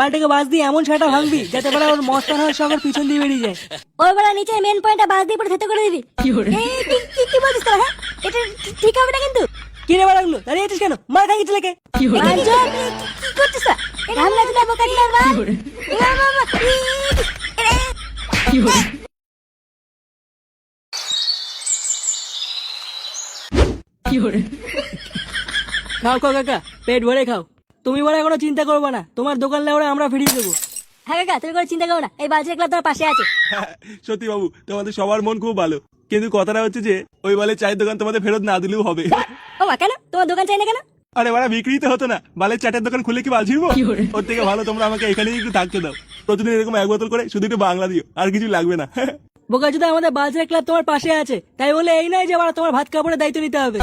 পাল্টাকে বাস দিয়ে এমন সেটা ভাঙবি যাতে বেলা ওর মস্তান হওয়ার পিছন দিয়ে বেরিয়ে যায়। ওই বেলা নিচে মেন পয়েন্টটা বাস দিয়ে পুরো থেতে করে দিবি। কি- কি- কি বলছিস তোরা, হ্যাঁ? এটা ঠিক- হবে না কিন্তু? কিনে বেড়াগুলো দাঁড়িয়ে আছিস কেন? মার ছেলেকে কি? কি করছিস বোকা মার। মার। ই, খাও খাও কাকা পেট ভরে খাও। তুমি বলে কোনো চিন্তা করবে না। তোমার দোকান লেওড়ে আমরা ফিরিয়ে দেবো। হ্যাঁ কাকা তুমি কোনো চিন্তা করো না। এই বালচের ক্লাব তোমার পাশে আছে। সত্যি বাবু তোমাদের সবার মন খুব ভালো। কিন্তু কথাটা হচ্ছে যে ওই বালের চায়ের দোকান তোমাদের ফেরত না দিলেও হবে। ও কেন? তোমার দোকান চাই না কেন? আরে বাড়া বিক্রি তো হতো না। বালের চাটের দোকান খুলে কি বাল? ছিড়বো ওর থেকে ভালো তোমরা আমাকে এখানেই একটু থাকতে দাও। প্রতিদিন এরকম এক বোতল করে শুধু একটু বাংলা দিও আর কিছু লাগবে না। বোকা যদি আমাদের বাজার ক্লাব তোমার পাশে আছে। তাই বলে এই নয় যে আবার তোমার ভাত কাপড়ের দায়িত্ব নিতে হবে।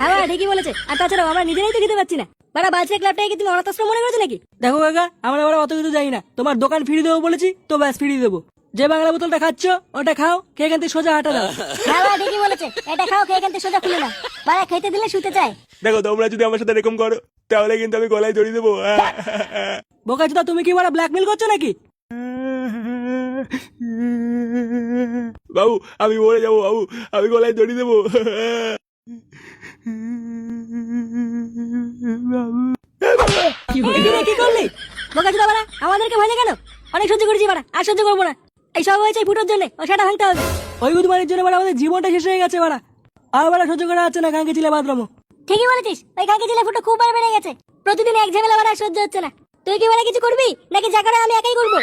হ্যাঁ বাবা, ঠিকই বলেছে। আর তাছাড়া আমরা নিজেরাই তো খেতে পাচ্ছি না। বাড়া বালচের ক্লাবটাকে কি তুমি অনাথ আশ্রম মনে করছ নাকি? দেখো কাকা আমরা আবার অত কিছু যাই না। তোমার দোকান ফিরিয়ে দেবো বলেছি তো ব্যাস ফিরিয়ে দেবো। যে বাংলা বোতলটা খাচ্ছ ওটা খাও খেয়ে এখান থেকে সোজা হাঁটা দাও। হ্যাঁ বাবা, ঠিকই বলেছে। এটা খাও খেয়ে এখান থেকে সোজা খুলে না বাড়া খেতে দিলে শুতে চায়। দেখো তোমরা যদি আমার সাথে এরকম করো তাহলে কিন্তু আমি গলায় জড়িয়ে দেবো। বোকা চোদা তুমি কি বলা ব্ল্যাকমেল করছ নাকি? বাবু আমি মরে যাব বাবু। আমি গলায় জড়িয়ে দেবো। কি করলি? বোকা চুদা বাড়া আমাদেরকে ভয় কেন অনেক সহ্য করেছি বাড়া আর সহ্য করব না। এই সব হয়েছে ফুটোর জন্য ও সেটা ভাঙতে হবে। ওই বুধবারের জন্য বাড়া আমাদের জীবনটা শেষ হয়ে গেছে বাড়া। আর বাড়া সহ্য করা যাচ্ছে না কাঙ্কে ছিলে বাদরামো ঠিকই বলেছিস ওই কাকে জেলে ফুটো খুব বার বেড়ে গেছে। প্রতিদিন এক ঝামেলা বাড়া সহ্য হচ্ছে না। তুই কি বাড়া কিছু করবি? নাকি যা করে আমি একাই করব?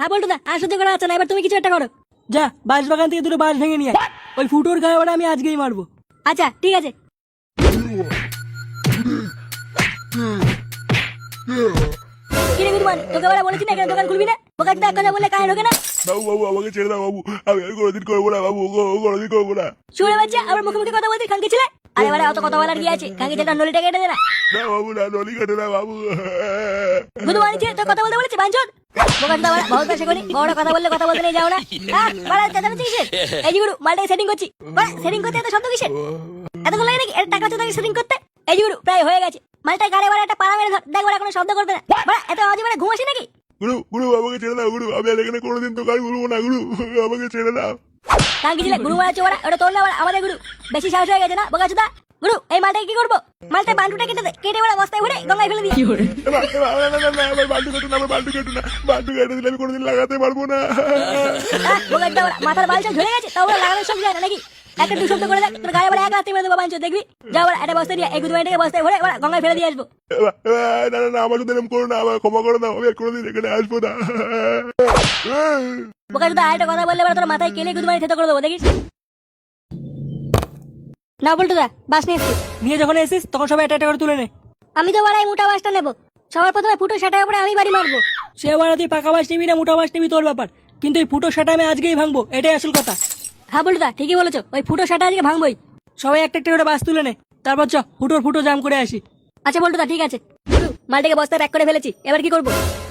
হ্যাঁ দা আর সহ্য করা যাচ্ছে না এবার তুমি কিছু একটা করো। যা বাঁশ বাগান থেকে দুটো বাঁশ ভেঙে নিয়ে আয়। ওই ফুটোর গায়ে আমি আজকেই মারবো। আচ্ছা ঠিক আছে। কিরে বিরমান তোকে বাড়া বলেছি না এখানে দোকান খুলবি না? বোকা চুদা কথা বললে কানে ঢোকে না? বাবু বাবু আমাকে ছেড়ে দাও বাবু। আমি আর কোনোদিন করব না বাবু কোনোদিন করব না। শুনে বাচ্চা আবার মুখে মুখে কথা বলতে খানকে ছিলে? আরে বাড়া অত কথা বলার কি আছে? যেটা নলিটা কেটে দে না। না বাবু না নলি কাটে না বাবু। কথা বলতে বলেছে বাঞ্চন? বাড়া বহুত বড় কথা বললে কথা বলতে নেই যাও না। বাড়া চেঁচামেচি কিসের? এই যে মালটাকে সেটিং করছি। বাড়া সেটিং করতে এত শব্দ কিসের? এতক্ষণ লাগে নাকি? টাকা চোদাকে সেটিং করতে? এই যে প্রায় হয়ে গেছে। মালটা গাড়ি বাড়া একটা পাড়া মেরে ধর দেখ বাড়া কোনো শব্দ করবে না। বাড়া এত আওয়াজে বাড়া ঘুমাসি নাকি? গুরু গুরু আমাকে ছেড়ে দাও গুরু। আমি আর এখানে কোনোদিন দোকান করব না গুরু। আমাকে ছেড়ে দাও। কাঙ্কি ছিলে গুরু মারা চোরা ওটা তোর না আমাদের গুরু। বেশি সাহস হয়ে গেছে না বোকা চুদা গুরু এই মালটাকে কি করব? মালটা বান্টুটা কেটে দে। কেটে বাড়া বস্তায় ভরে গঙ্গায় ফেলে দিই এবার এবার না, না, না, না, আমার বান্টু কেটে না আমার বান্টু কেটে না। বান্টু কেটে দিলে আমি কোনোদিন লাগাতে পারব না। চুদা বাড়া, মাথার বালটা ঝরে গেছে তাও বাড়া লাগানোর সব যায় না নাকি? একটা দু শব্দ করে দেখ তোর গায়ে বাড়া এক রাত্রি মেরে দেবো বাঞ্চ দেখবি? যাও বাড়া একটা বস্তা দিয়ে এই গুদু বাড়িটাকে বস্তায় ভরে গঙ্গায় ফেলে দিয়ে আসব। এবার, এবার, না না না আমার সাথে এরকম করো না আমার ক্ষমা করে দাও আমি আর কোনোদিন এখানে আসব না। বোকা চুদা আরেকটা কথা বললে বাড়া তোর মাথায় কেলে গুদু বাড়ি থেতো করে দেবো দেখিস? না বলটু দা বাস নিয়ে এসছি। নিয়ে যখন এসিস তখন সবাই একটা একটা করে তুলে নে। আমি তো বাড়াই মোটা বাসটা নেব। সবার প্রথমে ফুটো সেটার উপরে আমি বাড়ি মারবো। সে বাড়া তুই পাকা বাস নিবি না মোটা বাস নিবি তোর ব্যাপার। কিন্তু এই ফুটো সেটা আমি আজকেই ভাঙবো এটাই আসল কথা। হ্যাঁ বলটু দা ঠিকই বলেছ ওই ফুটো সেটা আজকে ভাঙবোই। সবাই একটা একটা করে বাস তুলে নে। তারপর চ ফুটোর ফুটো জাম করে আসি। আচ্ছা বলটু দা ঠিক আছে। মালটাকে বস্তায় প্যাক করে ফেলেছি। এবার কি করব?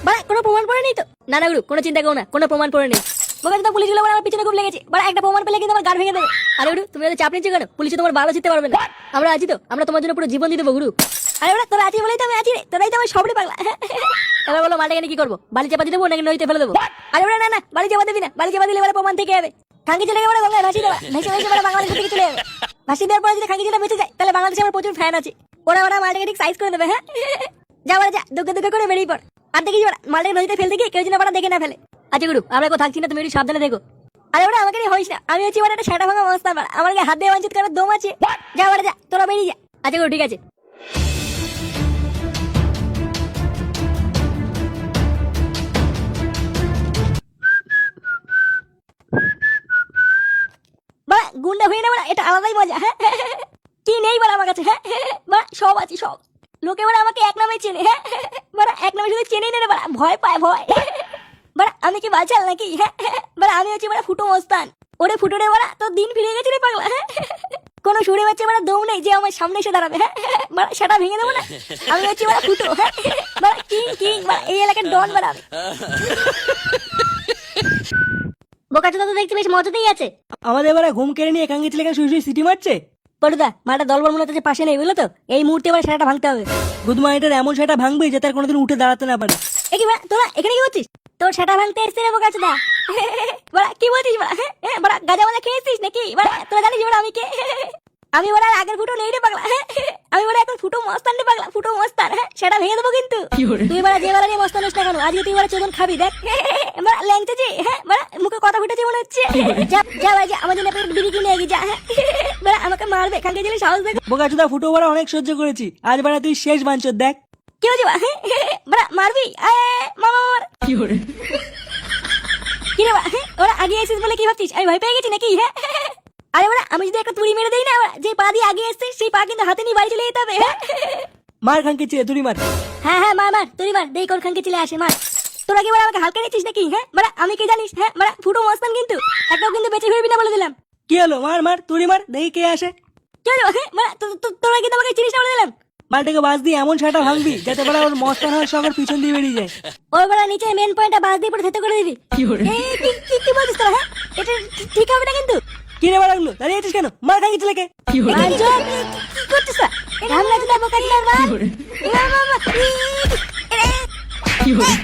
বাড়া কোনো প্রমাণ পড়ে নেই তো? না না গুরু কোনো চিন্তা করো না কোনো প্রমাণ পড়ে নেই বোকা তো পুলিশগুলো আমার পিছনে খুব লেগেছে। বাড়া একটা প্রমাণ পেলে কিন্তু আমার গাড় ভেঙে দেবে। আরে গুরু তুমি তো চাপ নিচ্ছ কেন? পুলিশে তোমার ভালো জিততে পারবে না। আমরা আছি তো আমরা তোমার জন্য পুরো জীবন দিয়ে গুরু। আরে ওরা তোরা আছিস বলেই তো আমি আছি রে তোরাই তো আমার সবরে পাগলা। এবার বলো মালটাকে কি করব? বালি চাপা দিয়ে দেবো নাকি নদীতে ফেলে দেবো? আরে ওরা না না বালি চাপা দিবি না। বালি চাপা দিলে প্রমাণ থেকে যাবে। খাঙ্কি চলে গেলে গঙ্গায় ভাসি দেওয়া ভেসে ভেসে এবারে বাংলাদেশ থেকে চলে যাবে। ভাসি দেওয়ার পরে যদি চলে বেঁচে যায় তাহলে বাংলাদেশে আমার প্রচুর ফ্যান আছে। ওরা ওরা মালটাকে ঠিক সাইজ করে দেবে হ্যাঁ? যা বলে যা দুঃখে দুঃখে করে বেরিয়ে পড়। আর মালটাকে নদীতে ফেলতে গিয়ে কেউ যেন দেখে না ফেলে। আচ্ছা গুরু আমরা কেউ থাকছি না তুমি একটু সাবধানে দেখো। আরে ওরা আমাকে নিয়ে হইস না আমি হচ্ছি এবার একটা সেটা ভাঙা অবস্থা আমার গায়ে হাত দিয়ে বাঞ্চিত করার দম আছে। যা বলে যা তোরা বেরিয়ে যা। আচ্ছা গুরু ঠিক আছে। গুন্ডা হয়ে না এটা আলাদাই মজা। হ্যাঁ কি নেই বাড়া আমার কাছে হ্যাঁ বাড়া সব আছে সব। লোকে বাড়া আমাকে এক নামে চেনে হ্যাঁ এক নামে শুধু চেনেই না রে ভয় পায় ভয়। বাড়া আমি কি বাঁচাল নাকি? হ্যাঁ বাড়া আমি হচ্ছি বাড়া ফুটো মস্তান। ওরে ফুটো রে বাড়া তোর দিন ফিরে গেছে রে পাগলা হ্যাঁ কোনো সুরে বাচ্চা বাড়া দৌ নেই যে আমার সামনে এসে দাঁড়াবে হ্যাঁ বাড়া সেটা ভেঙে দেবো না। আমি হচ্ছি বাড়া ফুটো হ্যাঁ বাড়া কিং কিং বাড়া এই এলাকার ডন বাড়া। বোকাচোদা তো দেখছি বেশ মজাতেই আছে। আমাদের এবারে ঘুম কেড়ে নিয়ে কাঙ্কি ছেলে শুয়ে শুয়ে সিটি মারছে? পটুদা মাটা দলবল মনে হচ্ছে পাশে নেই বুঝলো তো? এই মুহূর্তে এবার সেটা ভাঙতে হবে। গুদমানিটার এমন সেটা ভাঙবে যাতে আর কোনোদিন উঠে দাঁড়াতে না পারে। এ কি তোরা এখানে কি করছিস? তোর সেটা ভাঙতে এসছে রে বোকাচ দা বাড়া কি বলছিস বাড়া হ্যাঁ, বাড়া গাজা মালা খেয়েছিস নাকি? বাড়া তোরা জানিস বাড়া আমি কে? আমি বড় আগের ফুটো নেই রে পাগলা? আমি বড় এখন ফুটো মস্তান রে পাগলা ফুটো মস্তান। হ্যাঁ সেটা ভেঙে দেবো কিন্তু। তুই বড় যে বেলা নিয়ে মস্তান না কেন? আজকে তুই বড় চোদন খাবি দেখ। বড় ল্যাংচে যে হ্যাঁ বড় মুখে কথা ফুটেছে মনে হচ্ছে। যা যা ভাই যা আমার জন্য বিড়ি কিনে এগিয়ে যা হ্যাঁ। বড় আমাকে মারবে এখানকে গেলে সাহস দেখ। বোকাচোদা ফুটো বাড়া অনেক সহ্য করেছি। আজ বাড়া তুই শেষ বাঞ্চর দেখ। কি হয়েছে বড় মারবি? এ, মামা মার কি রে বা হ্যাঁ? ওরা আগে এসেছিস বলে কি ভাবছিস? আমি ভয় পেয়ে গেছি নাকি? হ্যাঁ আরে ওরা আমি যদি একটা তুড়ি মেরে দেই না যে পা দিয়ে আগে এসছে সেই পা কিন্তু হাতে নিয়ে বাড়ি চলে যেতে হবে হ্যাঁ? মার খানকে ছেড়ে তুই মার। হ্যাঁ হ্যাঁ মার মার তুই মার দেই কোন খানকে চলে আসে মার। তোরা কি বলে আমাকে হালকা নিচ্ছিস নাকি? হ্যাঁ মানে আমি কি জানিস? হ্যাঁ মানে ফুটো মস্তান কিন্তু। একটাও কিন্তু বেঁচে ফিরবি না বলে দিলাম। কি হলো? মার মার তুই মার দেখি কে আসে। কি হলো? হ্যাঁ মানে তোরা কিন্তু আমাকে চিনিস না বলে দিলাম। মালটাকে বাস দিয়ে এমন সেটা ভাঙবি যাতে করে ওর মস্তান হওয়ার সবার পিছন দিয়ে বেরিয়ে যায় ওর বেলা নিচে মেন পয়েন্টটা বাস দিয়ে পড়ে থেতে করে দিবি কি কি- কি বলছিস তোরা হ্যাঁ এটা ঠিক- হবে না কিন্তু কি রে বাড়াগুলো দাঁড়িয়ে আছিস কেন মার খাই জোর, কি কি করছিস আমরা তো দেবো মার এ- ওই!